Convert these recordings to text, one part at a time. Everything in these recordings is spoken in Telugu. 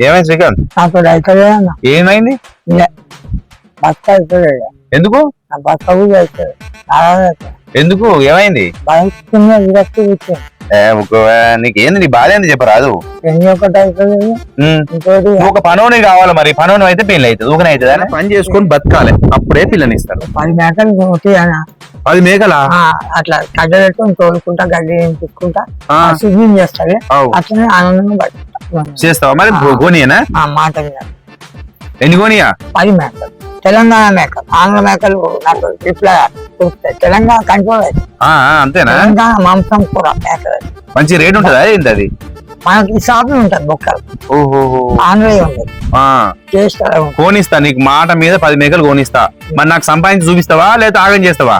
ఏమైంది శ్రీకాంత్? నాకు అవుతుంది అన్న ఏమైంది? బస్త అవుతుంది ఎందుకు? నా అవుతుంది ఎందుకు? ఏమైంది? బయట విరక్తి కూర్చొని ఏ, ఒక- నీకు ఏంది నీ బాధ ఏంది చెప్పరాదు ఒక పనోని కావాలి మరి. పనోని అయితే పెళ్ళి అవుతుంది ఊకనే అవుతుంది పని చేసుకొని బతకాలి. అప్పుడే పిల్లనిస్తారు పది మేకలు అది మేకలా? అట్లా గడ్డ పెట్టుకొని తోలుకుంటా గడ్డి చేస్తాడు అవు. అట్లనే ఆనందంగా చేస్తావా? మరి గోనియేనా? ఆ మాట మీద ఎన్ని గోనియా? పది మేకలు. తెలంగాణ మేకలు. ఆంధ్ర మేకలు నాకు రిప్లై తెలంగాణ కంట్రోల్ అంతేనా? తెలంగాణ మాంసం కూర మేకలు. మంచి రేట్ ఉంటుందా? ఏంటి అది? మనకి షాపులు ఉంటుంది బొక్కలు. ఓహో ఆంధ్ర ఉండదు ఆ, టేస్ట్ అలా ఉంటుంది కోనిస్తా నీకు మాట మీద పది మేకలు కోనిస్తా మరి నాకు సంపాదించి చూపిస్తావా? లేదా ఆగం చేస్తావా?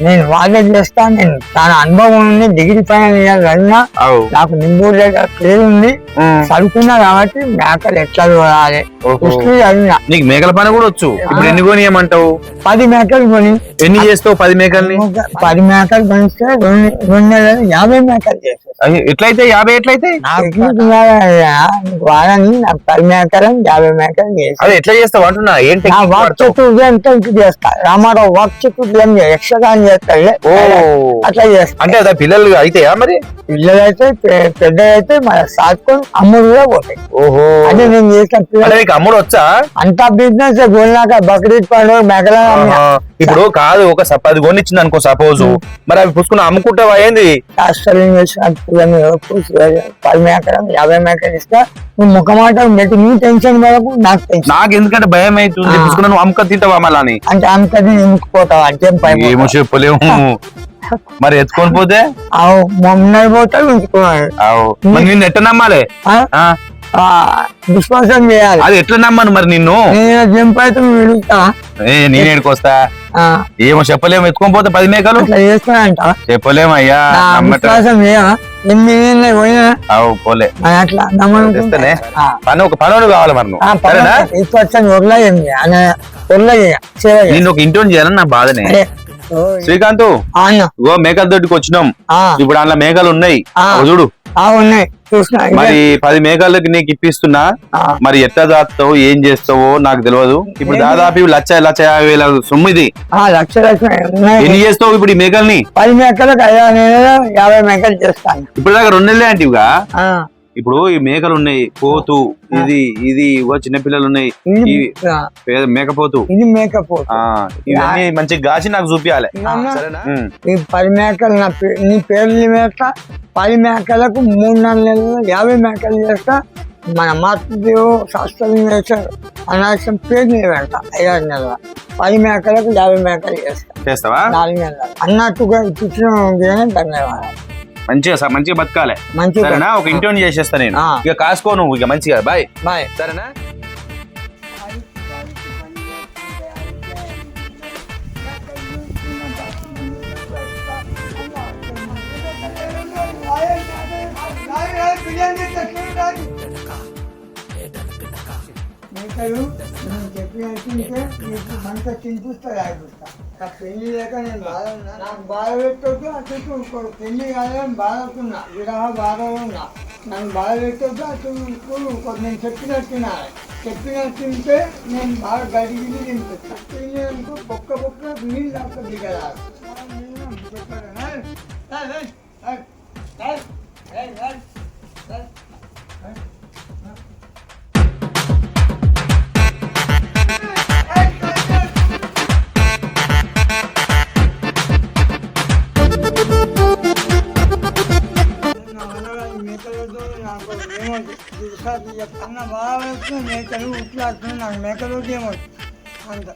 నేను వాళ్ళే చేస్తా నేను చాలా అనుభవం ఉంది డిగ్రీ పైన వెళ్ళినా నాకు నింబూరు దగ్గర క్లియర్ ఉంది. చదువుకున్నా కాబట్టి మేకలు ఎట్లా చూడాలి? ఓహో. హిస్టరీ చదివినా. నీకు మేకల పని కూడా వచ్చు. ఇప్పుడు ఎన్ని కోనియమంటావు? పది మేకలు కొని. ఎన్ని చేస్తావు పది మేకల్ని? పది మేకలు కొనిస్తే రెండు రెండు నెలలు యాభై మేకలు అయ్యో, ఎట్లయితే యాభై ఎట్లయితే? వాడని నాకు పది మేకలు యాభై మేకలు చేస్తాను అదే ఎట్లా చేస్తావు అంటున్నా? ఏం నా టెక్నిక్ వర్క్ వాడతావు? చుట్టూ చేస్తా. రామారావు వర్క్ చుట్టూ ఏం ఓ. అట్లా చేస్తా. అంటే అదే పిల్లలు అయితాయా మరి? పిల్లలు అయితే పెద్ద అయితే మన సాటుకొని అమ్ముడు కూడా పోతాయి. ఓహో. అదే నేను చేసిన అంటే పిల్లలు నీకు అమ్ముడు వచ్చా? అంతా బిజినెస్ గోల్నాక బక్రీద్ పండుగ మేకల ఆహా. ఇప్పుడు కాదు ఒక పది కొనిచ్చింది అనుకో సపోజ్ మరి అవి పుసుకుని అమ్ముకుంటావా ఏంది? పిల్లలు పది మేకలు యాభై మేకలు ఇస్తా నువ్వు ముఖమాట పెట్టి నీ టెన్షన్ వరకు నాకు టెన్షన్ నాకు ఎందుకంటే భయం అవుతుంది. పుసుకుని నువ్వు అమ్ముక తింటావా మళ్ళా అని? అంటే అంతది నింపుకుపోతావు అంటే పై ఏమో చెప్పలేము మరి ఎత్తుకొని పోతే? ఉంచుకున్నాడు. మరి నిన్ను ఎట్లా నమ్మాలి? ఆ? విశ్వాసం చేయాలి. అది ఎట్లా నమ్మను మరి నిన్ను? నేను జంప్ అయితే నువ్వు విడుగుతా. ఏ నేను ఏడుకొస్తా? ఏమో చెప్పలేము ఎత్తుకొని పోతే పది మేకలు? చేస్తానంట చెప్పలేము అయ్యా విశ్వాసం అవు పోలే. అట్లా పని ఒక పనులు కావాలి మరి నువ్వు. ఒక ఇంటి చేయాలని నా బాధనే. శ్రీకాంత్ ఇగో మేకల తోటికి వచ్చినాం. ఇప్పుడు అందులో మేకలు ఉన్నాయి. చూడు. ఉన్నాయి. మరి పది మేకలకి నీకు ఇప్పిస్తున్నా. మరి ఎట్లా దాస్తావు ఏం చేస్తావో నాకు తెలియదు. ఇప్పుడు దాదాపు లక్ష లక్ష యాభై వేల సొమ్ము ఇది. ఎన్ని చేస్తావు ఇప్పుడు ఈ మేకల్ని? పది మేకలకు యాభై మేకలు చేస్తాను. ఇప్పుడు దాకా రెండు నెలలే అంటే ఇప్పుడు ఈ మేకలు ఉన్నాయి పోతు ఇది ఇది ఇగో చిన్న పిల్లలు ఉన్నాయి మేకపోతు. ఇది మేకపో ఆ ఇవన్నీ మంచిగా గాచి నాకు చూపించాలి. ఈ పది మేకలు నా పే- నీ పేర్లు మేక పది మేకలకు మూడు నాలుగు నెలలు యాభై మేకలు చేస్తా మన మాతృదేవు శాస్త్రం చేశారు అనాశం పేరు నిలబెడతా ఐదారు నెలల. పది మేకలకు యాభై మేకలు చేస్తా చేస్తావా నాలుగు నెలలు. అన్నట్టుగా ఇచ్చిన ధన్యవాదాలు. మంచిగా స- మంచిగా బతకాలి మంచిగా సరేనా ఒక ఇంటి చేసేస్తా నేను ఆ. ఇక కాసుకో నువ్వు ఇక మంచిగా బాయ్ బాయ్ సరేనా మేకలు నేను చెప్పినట్టుంటే మీకు మంట చింతిస్తా రాయిస్తా నా పెళ్ళి లేక నేను బాధ ఉన్నా. నాకు బాధ పెట్టొద్దు అటు ఇటు ఇంకోటి పెళ్ళి కాదని బాధకున్నా విరహ బాధలో ఉన్నా. నన్ను బాధ పెట్టొద్దు అటు ఇటు ఇంకోటి నేను చెప్పినట్టు చెప్పినట్టు తింటే నేను బాగా గడిగి తినిపిస్తాను పెళ్ళి అనుకో పొక్క పొక్క నీళ్ళు దాకా దిగరాదు. చెప్పారా మేకలు బాగా మేకలు ఉట్లాడుతుంది నాకు మేకలు ఏమో అంత.